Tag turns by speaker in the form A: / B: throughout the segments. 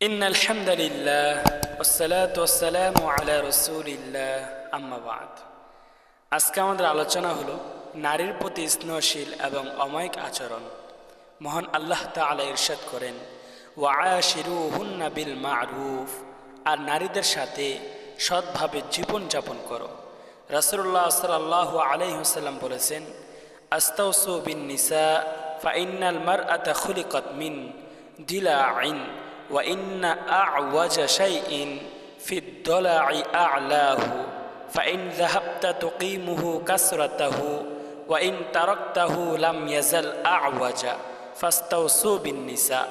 A: إن الحمد لله والصلاة والسلام على رسول الله أما بعد আজকে আমাদের আলোচনা হলো নারীর প্রতি স্নেহশীল এবং অমায়িক আচরণ মহান আল্লাহ তাআলা ইরশাদ করেন ওয়াশিরুহুন্না বিল মারুফ আর নারীদের সাথে সৎভাবে জীবন যাপন করো রাসূলুল্লাহ সাল্লাল্লাহু আলাইহি ওয়াসাল্লাম বলেছেন আস্তাউসু বিন নিসা ফাইন্নাল মারআতা খুলিকাত মিন দিলাইন وإن أعوج شيء في الضلع أعلاه فإن ذهبت تقيمه كسرته وإن تركته لم يزل أعوج فاستوصوا بالنساء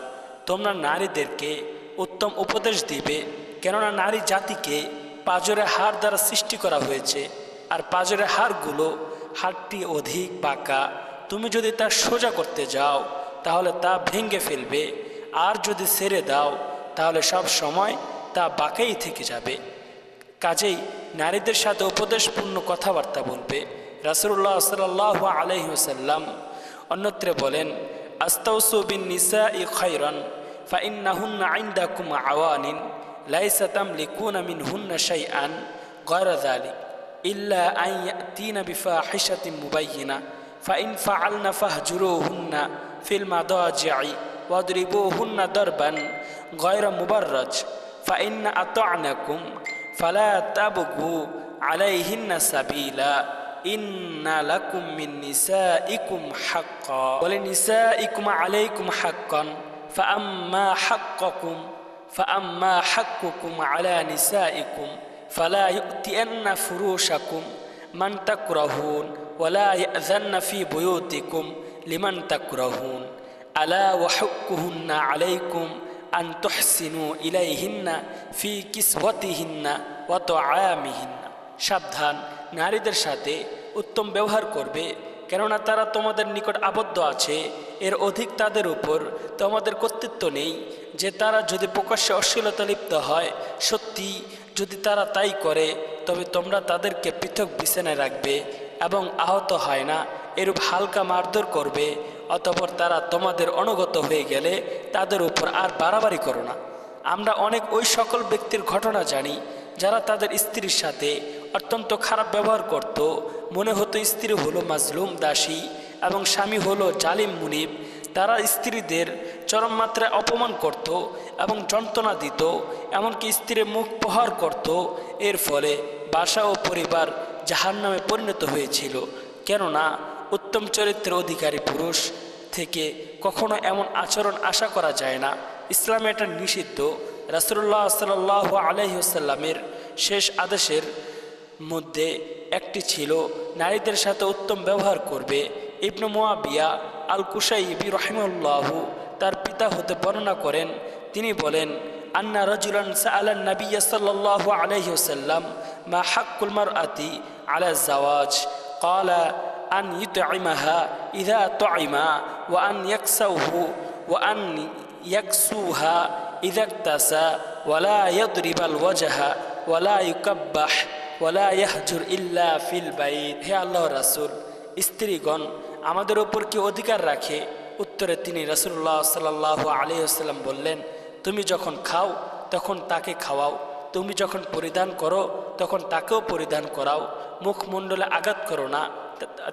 A: তোমরা নারীদেরকে উত্তম উপদেশ দিবে কেননা নারী জাতিকে পাজরের হাড় দ্বারা সৃষ্টি করা হয়েছে আর পাজরের হাড়গুলো হাড়টি অধিক বাঁকা তুমি যদি তা সোজা করতে যাও তাহলে তা ভেঙে ফেলবে আর যদি ছেড়ে দাও, তাহলে সব সময় তা বাঁকেই থেকে যাবে। কাজেই নারীদের সাথে উপদেশপূর্ণ কথাবার্তা বলবে। রাসুল্লাহ সাল্লাহ আলহিহসাল্লাম অন্যত্র বলেন, আস্তাউসু বিন নিসা ই খৈরন ফাইন্নাহুন্না লাইসা তামলিকুনা মিন হুন্না ইল্লা আন واضربوهن ضربا غير مبرج فإن أطعنكم فلا تبغوا عليهن سبيلا. إن لكم من نسائكم حقا ولنسائكم عليكم حقا. فأما حقكم فأما حقكم على نسائكم فلا يؤتين فروشكم من تكرهون ولا يأذن في بيوتكم لمن تكرهون. আলা ওয়াহুকুহুন্না আলাইকুম আন তহসিনু ইলাইহিন্না ফি কিসবতিহিন্না অত সাবধান, নারীদের সাথে উত্তম ব্যবহার করবে, কেননা তারা তোমাদের নিকট আবদ্ধ আছে। এর অধিক তাদের উপর তোমাদের কর্তৃত্ব নেই যে তারা যদি প্রকাশ্যে অশ্লীলতা লিপ্ত হয়, সত্যি যদি তারা তাই করে, তবে তোমরা তাদেরকে পৃথক বিছানায় রাখবে এবং আহত হয় না, এরূপ হালকা মারধর করবে। অতপর তারা তোমাদের অনুগত হয়ে গেলে তাদের উপর আর বাড়াবাড়ি করো না। আমরা অনেক ওই সকল ব্যক্তির ঘটনা জানি, যারা তাদের স্ত্রীর সাথে অত্যন্ত খারাপ ব্যবহার করত। মনে হতো স্ত্রী হলো মাজলুম, দাসী এবং স্বামী হলো জালিম, মুনিব। তারা স্ত্রীদের চরম মাত্রায় অপমান করত এবং যন্ত্রণা দিত, এমনকি স্ত্রীর মুখ প্রহার করত। এর ফলে বাসা ও পরিবার জাহার নামে পরিণত হয়েছিল। কেননা উত্তম চরিত্রের অধিকারী পুরুষ থেকে কখনো এমন আচরণ আশা করা যায় না ইসলামে এটা নিষিদ্ধ রাসুল্লাহ সাল আলহিহসাল্লামের শেষ আদেশের মধ্যে একটি ছিল নারীদের সাথে উত্তম ব্যবহার করবে ইবনু মোয়াবিয়া আল কুসাইবি রহিমুল্লাহু তার পিতা হতে বর্ণনা করেন তিনি বলেন আন্না রজুলান সাআলান নবিয়া সাল্লাল্লাহু আলাইহি ওয়াসাল্লাম মা হাক্কুল মারআতি আলা জাওয়াজ قال আন ইতআমাহা ইদা তআমা ও আন ইয়াকসাউহু ও আন ইয়াকসুহা ইদা তাসা ওয়ালা ইয়াদরিবাল ওয়াজহা ওয়ালা ইউকাব্বাহ ওয়ালা ইয়াহজুর ইল্লা ফিল বাইত হে আল্লাহ রাসূল, স্ত্রীগণ, আমাদের ওপর কি অধিকার রাখে? উত্তরে তিনি রসুল্লাহ সাল্লাহ আলিয়াল্লাম বললেন, তুমি যখন খাও, তখন তাকে খাওয়াও। তুমি যখন পরিধান করো, তখন তাকেও পরিধান করাও। মুখমণ্ডলে আঘাত করো না।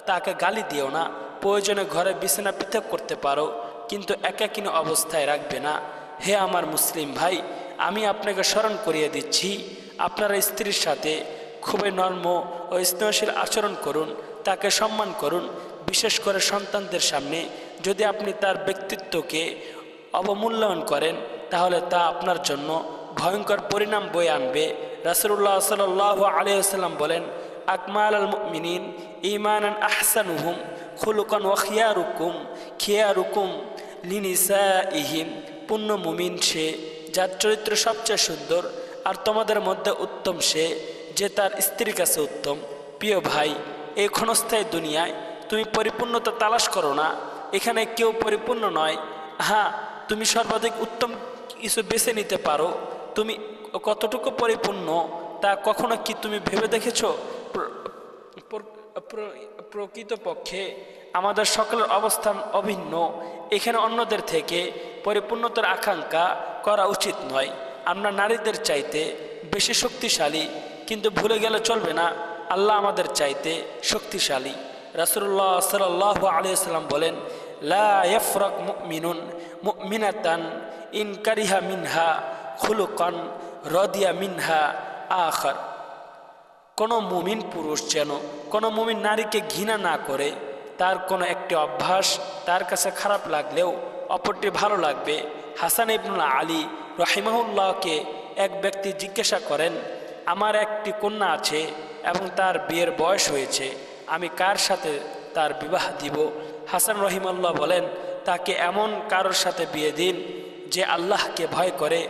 A: তাকে গালি দিও না। প্রয়োজনে ঘরে বিছানা পৃথক করতে পারো, কিন্তু একাকিন অবস্থায় রাখবে না। হে আমার মুসলিম ভাই, আমি আপনাকে স্মরণ করিয়ে দিচ্ছি, আপনার স্ত্রীর সাথে খুবই নর্ম ও স্নেহশীল আচরণ করুন, তাকে সম্মান করুন, বিশেষ করে সন্তানদের সামনে। যদি আপনি তার ব্যক্তিত্বকে অবমূল্যায়ন করেন, তাহলে তা আপনার জন্য ভয়ঙ্কর পরিণাম বয়ে আনবে। রাসুল্লাহ সাল আলিয়াল্লাম বলেন আকমাল আল মিনিন ইমানান আহসানুহুম খুলুকান ওয়াখিয়ারুকুম খিয়ারুকুম লিনিসা ইহিম পূর্ণ মুমিন সে যার চরিত্র সবচেয়ে সুন্দর আর তোমাদের মধ্যে উত্তম সে যে তার স্ত্রীর কাছে উত্তম। প্রিয় ভাই এই ক্ষণস্থায়ী দুনিয়ায় তুমি পরিপূর্ণতা তালাশ করো না। এখানে কেউ পরিপূর্ণ নয়। হ্যাঁ তুমি সর্বাধিক উত্তম কিছু বেছে নিতে পারো। তুমি কতটুকু পরিপূর্ণ তা কখনো কি তুমি ভেবে দেখেছ? প্রকৃতপক্ষে আমাদের সকলের অবস্থান অভিন্ন। এখানে অন্যদের থেকে পরিপূর্ণতার আকাঙ্ক্ষা করা উচিত নয়। আমরা নারীদের চাইতে বেশি শক্তিশালী, কিন্তু ভুলে গেলে চলবে না। আল্লাহ আমাদের চাইতে শক্তিশালী। রাসুল্লাহ সাল্লাহ আলিয়াল্লাম বলেন, লা ইফরক মুমিনুন মুমিনাতান ইন মিনহা খুলুকন রদিয়া মিনহা আখর। কোনো মুমিন পুরুষ যেন কোনো মুমিন নারীকে ঘৃণা না করে, তার কোনো একটি অভ্যাস তার কাছে খারাপ লাগলেও অপরটি ভালো লাগবে। হাসান ইবনুল আলী রহিমাহুল্লাহকে এক ব্যক্তি জিজ্ঞাসা করেন, আমার একটি কন্যা আছে এবং তার বিয়ের বয়স হয়েছে, আমি কার সাথে তার বিবাহ দিব? হাসান রহিমাল্লাহ বলেন, তাকে এমন কারোর সাথে বিয়ে দিন যে আল্লাহকে ভয় করে।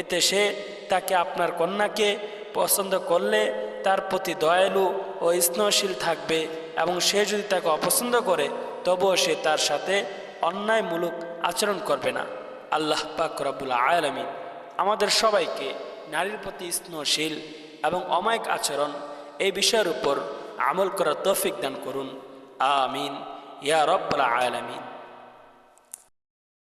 A: এতে সে তাকে আপনার কন্যাকে পছন্দ করলে তার প্রতি দয়ালু ও স্নেহশীল থাকবে এবং সে যদি তাকে অপছন্দ করে, তবুও সে তার সাথে অন্যায়মূলক আচরণ করবে না। আল্লাহ পাক রব্বুল আয়ালামিন আমাদের সবাইকে নারীর প্রতি স্নেহশীল এবং অমায়িক আচরণ এই বিষয়ের উপর আমল করার তৌফিক দান করুন। আমিন। ইয়া রব্বুল আয়ালামিন